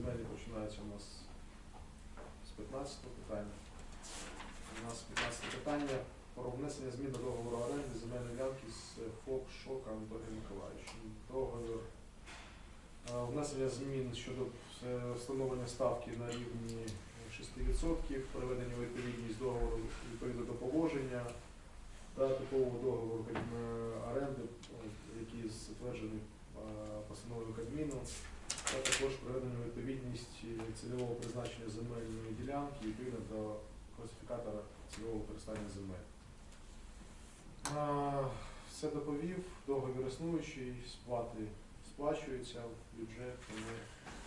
земельні починаються у нас з 15 питання. У нас 15 питання про внесення змін до договору оренди земельної ділянки з ФОП ШОК Анатолієм Миколаївичем. Договір е, внесення змін щодо е, встановлення ставки на рівні 6%, приведення відповідність договору відповідно до положення та типового договору е, оренди, який затверджений постановою Кабміну, та також приведення відповідність е, цільового призначення земельної ділянки відповідно до класифікатора цільового використання земель. Все доповів, договір існуючий, сплати сплачуються в бюджет,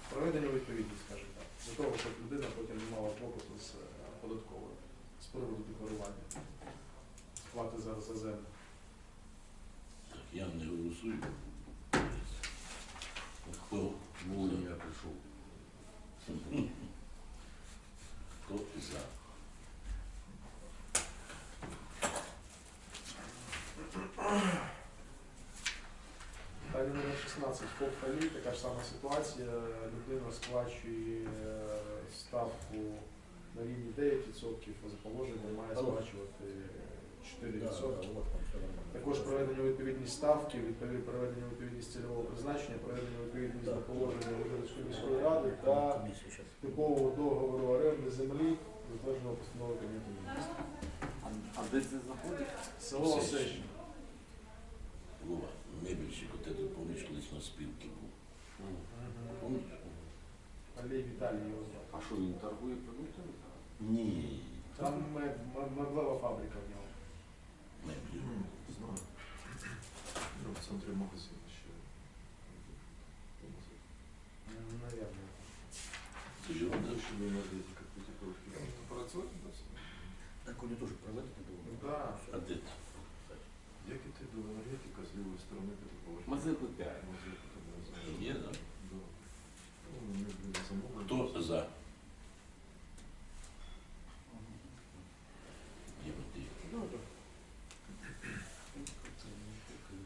проведення відповідність, скажімо так, для того, щоб людина потім не мала клопоту з е, податковою з приводу декларування сплати за, за землю. Так, я не голосую. 15 портфелів, така ж сама ситуація. Людина сплачує е, ставку на рівні 9%, за положення, має сплачувати 4%. Також проведення відповідні ставки, проведення відповідність цільового призначення, проведення відповідність до положення Володимирської міської ради та типового договору оренди землі, затвердженого постанови Кабінету міністрів. А де це знаходиться? Село Осечне. Луга. Вова, мебельщик, от этот, помниш, колись на спілки був. Помниш? Алій Віталій його звати. А що він торгує продуктами? Ні. Там меб- меб- меблева фабрика в нього. Меблі. Знаю. Ну, в центрі магазину ще. М, Наверное. Це ж вона. Ще до енергетика, ті трошки. Працювати до цього? Так вони теж проводити було. Да. А де ти? До енергетика з лівої сторони, ти. Мазепи 5. Мазепи, там, знаю. Є, да? Да. Ну, вони, блін, замовлені. Хто за? Ти.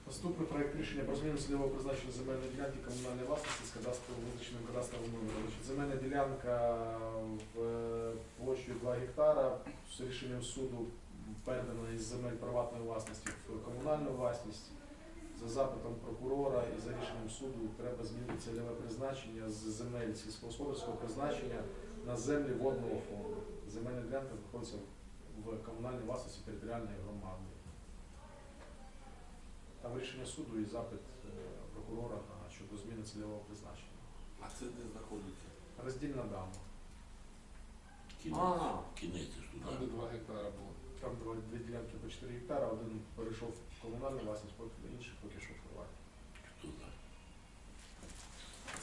Наступний проект рішення про зміну цільового призначення земельної ділянки комунальної власності з кадастровим визначеним кадастровим номером. Значить, Земельна ділянка в е, площею 2 гектара з рішенням суду передана із земель приватної власності в комунальну власність. За запитом прокурора і за рішенням суду треба змінити цільове призначення з земель сільськогосподарського призначення на землі водного фонду. Земельна ділянка знаходиться в комунальній власності територіальної громади. Там рішення суду і запит е, прокурора на щодо зміни цільового призначення. А це де знаходиться? Роздільна дама. Кінець. А. Кінець Там де туди. 2 гектара було. Там дві ділянки по 4 гектара, один перейшов в комунальну власність, інший поки що в за?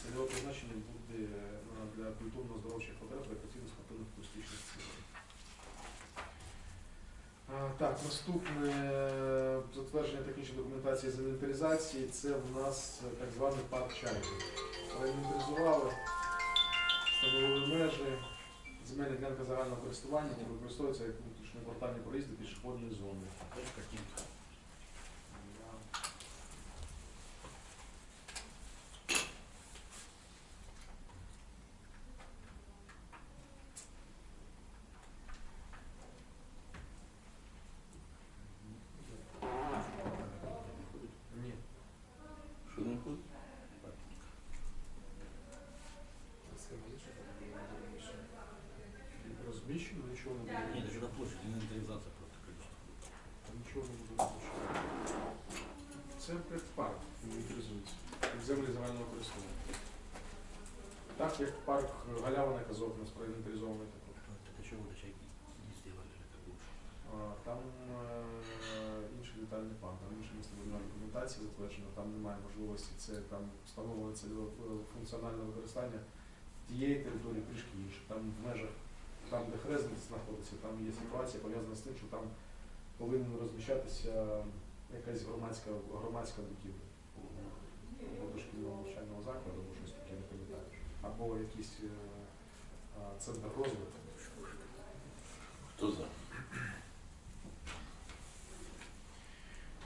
Цільове призначення буде е, для культурно-здоровчих потреб рекреаційно-спортивних туристичних цілей. Так, наступне е, затвердження технічної документації з інвентаризації. Це в нас так званий парк чайки. Проінвентаризували, встановили межі. Земельна ділянка загального користування використовується як внутрішньоквартальні проїзди пішохідної зони. Ні. Що не ходить? Розміщено, нічого не Ні, буде. це на площі, інвентаризація просто количество. Нічого не буде розміщено. Це парк інвентаризується. Землі загального користування. Так як парк Галявина Казов у нас проінвентаризований також. Так а чого вони чайки не сделали так лучше? А, Там е, інший детальний план, там інша містобудівна документація затверджена, там немає можливості це там встановлено цільове е, функціональне використання тієї території трішки інше. Там в межах, там де хресник знаходиться, там є ситуація пов'язана з тим, що там повинен розміщатися якась громадська громадська будівля або дошкільного навчального закладу, або щось таке, не пам'ятаю. Або якийсь е, а, центр розвитку. Хто за?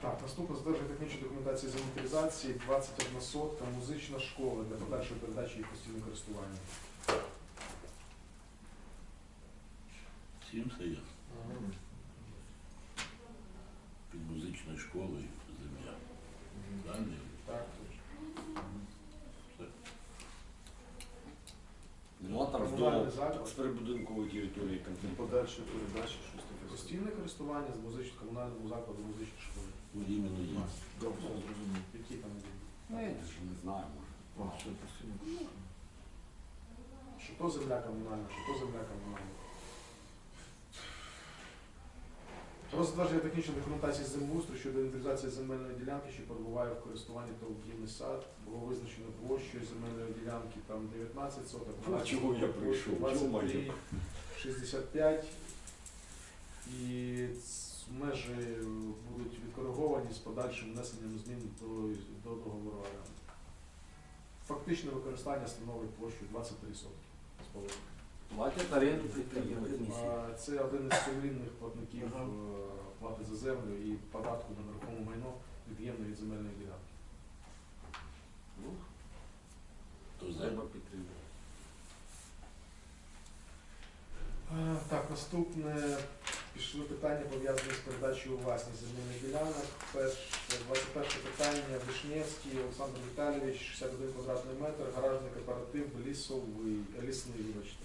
Так, наступне Наступне технічної документації з інвентаризації 21 сотка музична школа для подальшої передачі її постійного користування. Всім все ясно. Під музичною школою земля. Точно. Ну а там Комунальний з прибудинкової території там Подальші передачі, щось таке. Постійне користування з музичним комунальному закладу музичної школи. Ну, іменно є. Добре, зрозумів. Які там є? Ну, я ж не знаю, може. А, що постійно? Що то земля комунальна, що то земля комунальна. Про затвердження технічної документації землеустрою щодо інвентаризації земельної ділянки, що перебуває в користуванні та об'єднаний сад, було визначено площею земельної ділянки там 19 соток, а чого я прийшов? 23, 65 і межі будуть відкориговані з подальшим внесенням змін до, до договору оренди. Фактичне використання становить площу 23 сотки. з половиною. Платять оренду підприємці. А, Це один із сумлінних платників Ага. е, плати за землю і податку на нерухоме майно від'ємно від земельної ділянки. Ну, То треба підтримати. Е, Так, наступне пішли питання пов'язані з передачею у власність земельних ділянок. Перше, 21 питання Вишневський Олександр Віталійович, 61 квадратний метр, гаражний кооператив лісовий, лісний, вибачте.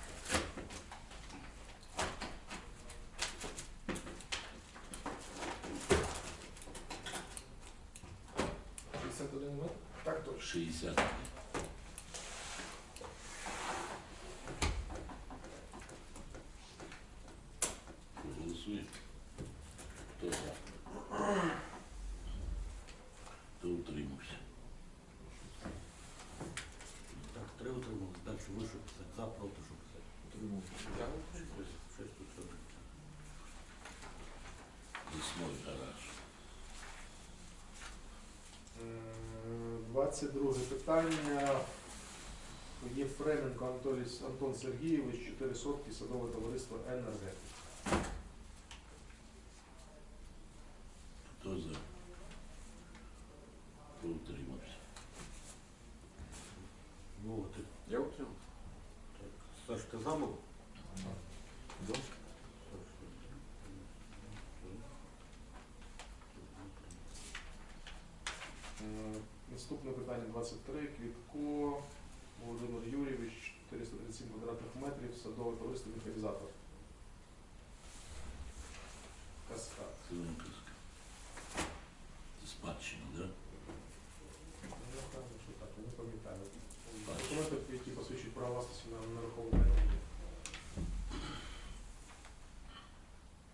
утримувати. Ви що писати? За, проти, що писати? Щось- тут все. Лісной гараж. Е, 22 питання. Є Фременко Антон Сергійович, 4 сотки, садове товариство «Енергетик». Хто за? Хто утримався? Ну, ти. Я утримав. Так, Саш, ти за був? Да? Е, Наступне питання 23. Квітко Володимир Юрійович, 437 квадратних метрів, садове товариство механізатор. Каскад. Силонківська. Це спадщина, да? Ну, я кажу, що так, я не пам'ятаю. Бачу. Документи, які посвідчують право власності на нерухоме майно. є.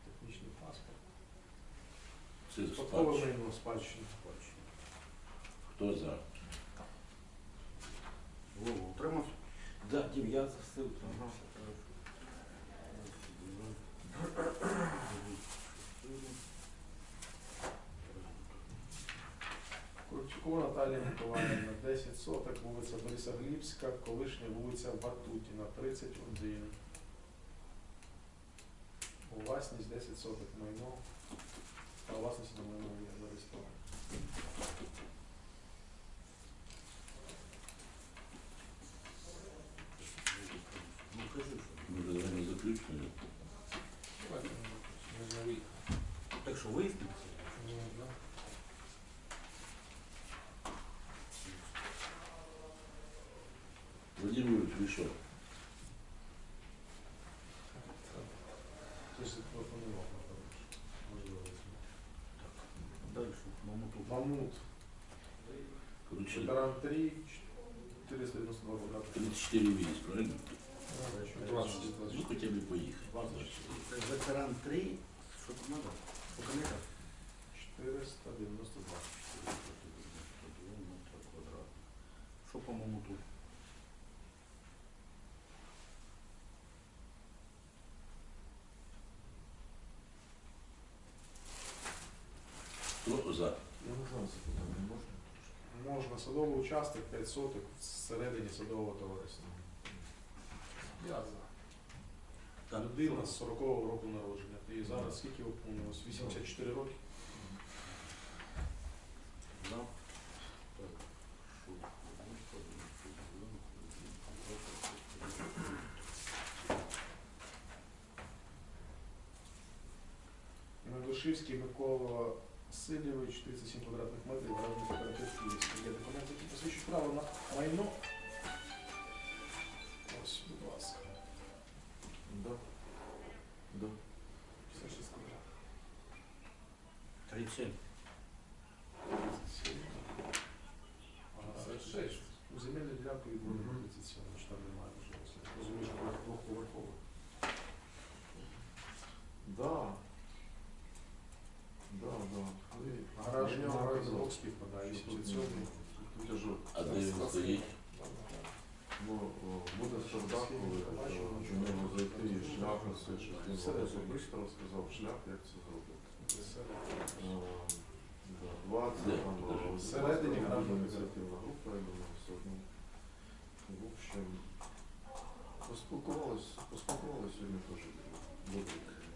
Технічний паспорт. Це Спадкове спадщина. майно, спадщина. Хто за? Вова, утримався? Да, Дім, я за все утримався. Корчукова Наталія Миколаївна, 10 соток, вулиця Бориса Глібська, колишня вулиця Батутіна, 31. У власність 10 соток майно. А власність на майно є зареєстровано. Ну, кажи, що. Може, давай на заключення? Давайте, можна виїхати. Так що виясниться? Ну, да. Владимир Юрійович, ви що? 3, 492 квадрата. 34 весь, правильно? Ну, хотя б поїхати. Ветеран 3, що там надо? Так. 492. 492 метра. Що, по-моєму, тут? Хто за? Я не знаю, це питання можна? Можна садовий участок 5 соток всередині садового товариства. Я за. Людина з 40-го року народження. І зараз скільки виповнилось? 84 роки. Медушівський Микола Васильович, 37 квадратних метрів, гаражний кооператив Київський. Є документи, які посвідчують право на майно. Ось, будь ласка. Да. Да. Все ще скажу. 37. Вам особисто розказав шлях, як це зробити. Е, да, 20, Де? там, Всередині просто ініціативна група, я думаю, все одно. В общем, поспілкувалися, поспілкувалися сьогодні теж.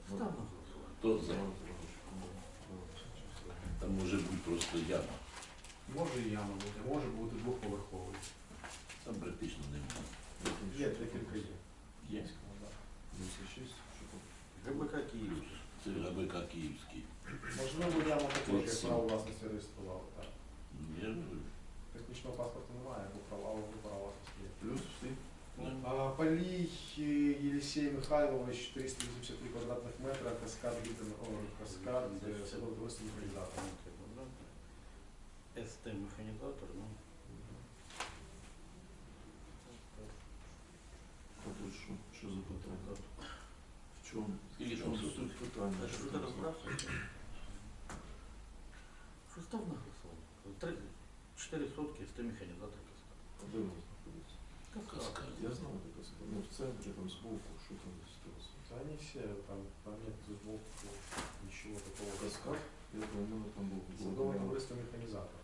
Добре. Хто за? Там може бути просто яма. Може і яма бути, може бути двохповерховий. Там практично немає. Є декілька є. Є. Да. 26, що там? ГБК Київський. Це ГБК Київський. Можливо, яма також як 37. право власності реєстрували. Так. Я Технічного паспорту немає, або права, або право власності є. Плюс всі? А, Полій е, Єлісей Михайлович, 383 квадратних метра, каскад Гіден, о, каскад, е, садоводство механізатор. СТ механізатор, ну. А тут що? Що за питання? В чому? Скільки В там чому суток? суть питання? А що Що ти там розбрався? Що став на голосування? Три, чотири сотки СТ механізатор каскад. А Де воно знаходиться? Каскад. Я знаю, де каскад. Ну, в центрі, там, збоку, що там за ситуація? Да Они все, там, там нет сбоку ничего такого. Каскад? Я знаю, у мене там був. Садовое товариство механізатор.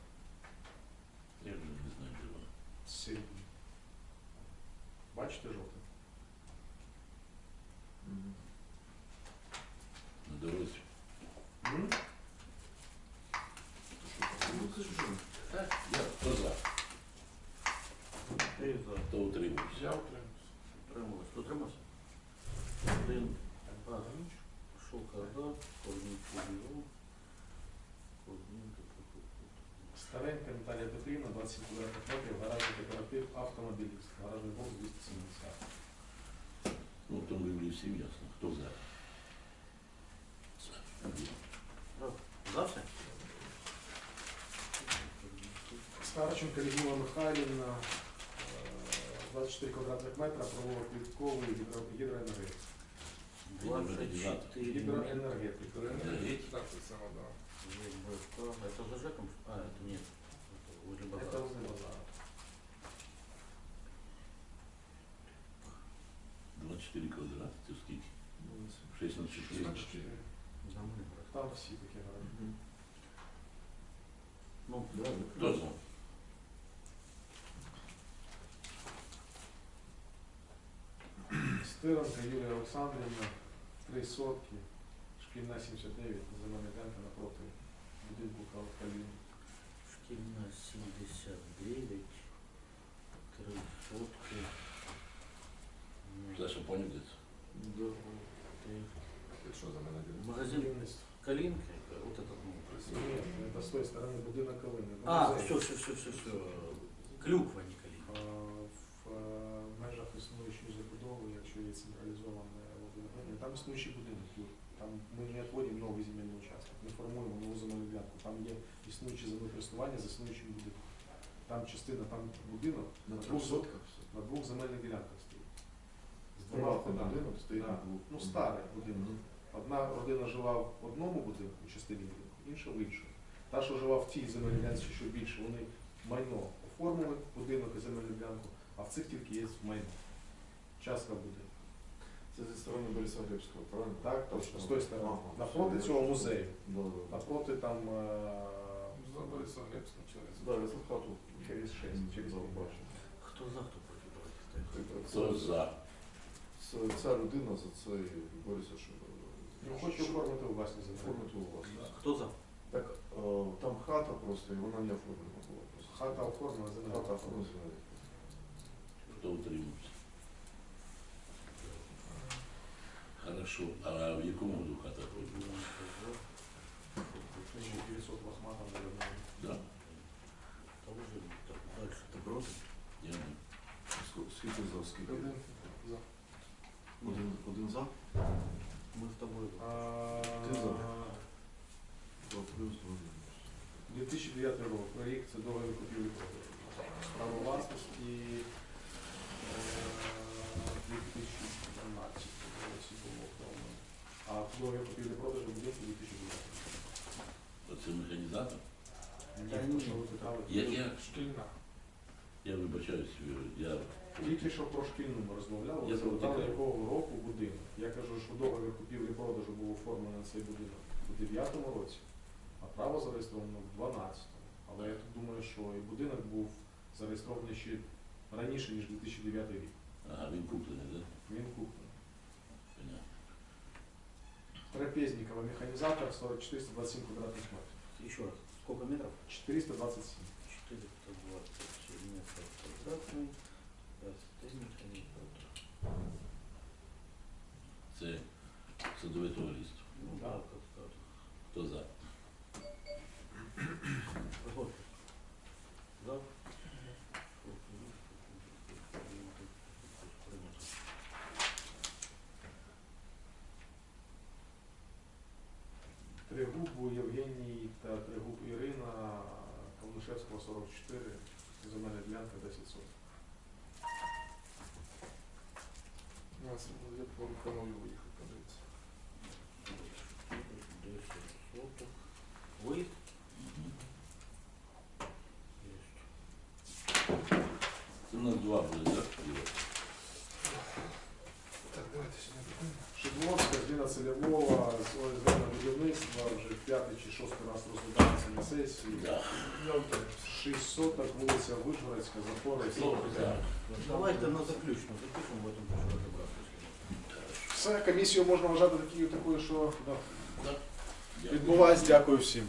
Я вже не знаю, де воно. Сильний. Бачите жовтий? Дорозі. Ну? Так, я. Хто за? Ти за. Хто утримався? Я утримуюсь. Утрималась. Хто утримався? Один. А, Шока за. Корній Кузьов. Корній Старенька Наталія Петрівна, 27 квадратних метрів, гаражний кооператив автомобіліст. Гаражний блок 270. Ну, тому виявлі всім ясно. Хто за? За. За все? Старченко Людмила Михайлівна, е, 24 квадратних метра, правово-квітковий гідро- гідроенергетик. 24 Гідроенергетик. Енергетик. Так, це саме, да. ЕБК. Это за ЖЭКом? А, это нет. Это возле Це базара. возле базара. 24 квадрати, це скільки? Ну, це- 6 на 4. 64. Там всі такі. Мгм. Ну. Хто за? Стиранка Юлія Олександрівна, 3 сотки, шкільна 79, земельна ділянка напроти будинку Калин. шкільна 79. Три сотки. Це? Да. ты- Що за мене Магазин Калинка, вот этот, ну, Ні, це з тої сторони будинок Калини. А, все, все, все, все, все. Клюква, не Калинка. А, В межах існуючої забудови, якщо є централізоване водовідведення, там існуючий будинок. Юр. Там ми не відводимо новий земельний участок, не формуємо нову земельну ділянку. Там є існуюче землекористування з існуючим будинком. Там частина, там будинок На на двох, сотках на двох земельних ділянках стоїть. З двома входами. будинок стоїть Да. на двох. Ну, старий будинок. Одна родина жила в одному будинку, частині будинку, інша в іншому. Та, що жила в тій земельній ділянці, що більше, вони майно оформили, будинок і земельну ділянку, а в цих тільки є майно. Частка буде. Це зі сторони Бориса Глебського, правильно? Так, точно, з тої сторони. Ага. Напроти цього музею. Да. Напроти там е, За Бориса Глебського через. Да, за хату через 6, через зал 5. бачив. Кто за, против? Давайте ставим. Хто за? Це- Ця людина за цей Бориса, що Ну, хочу оформити у власні землі. оформити у вас. Кто за? Так, е, там хата просто, і вона не оформлена була. просто. Хата оформлена, земля Хата оформлена. Хто утримався? Хорошо. А в якому году хата прибула? 1900 лохматом, наверное. Да? Та вже так далі. Ти проти? Я не. Ск- Скільки за, скільки? Один за. Один, один за? Ми з тобою. А, Ти за. Два плюс, два мінус. 2009 рік, рік це договір купівлі продажу. Право власності е, 2013 році було оформлено. А договір купівлі продажу будинку 2009. Оце механізатор? Ні, ні. що ви питали? Я, я, Шкільна. я вибачаюсь, я Тільки що про шкільну ми розмовляли, Я ви запитали, запитав. якого року будинок. Я кажу, що договір купівлі-продажу був оформлений на цей будинок у 9-му році, а право зареєстровано в 12-му. Але я тут думаю, що і будинок був зареєстрований ще раніше, ніж 2009 рік. Ага, він куплений, да? Він куплений. Понятно. Трапезникова механизатор 40 427 квадратных метров. Еще раз. Сколько метров? 427. 427 метров квадратный. Це садове товариство. Ну. Хто за? Шостий раз розглядається на сесії. Да. 600 вулиця Вишгородська, Запорізька. Давайте ну, на заключну, запишемо, потім почали добратися. Все, комісію можна вважати такою, такою що да. відбувається. Дякую всім.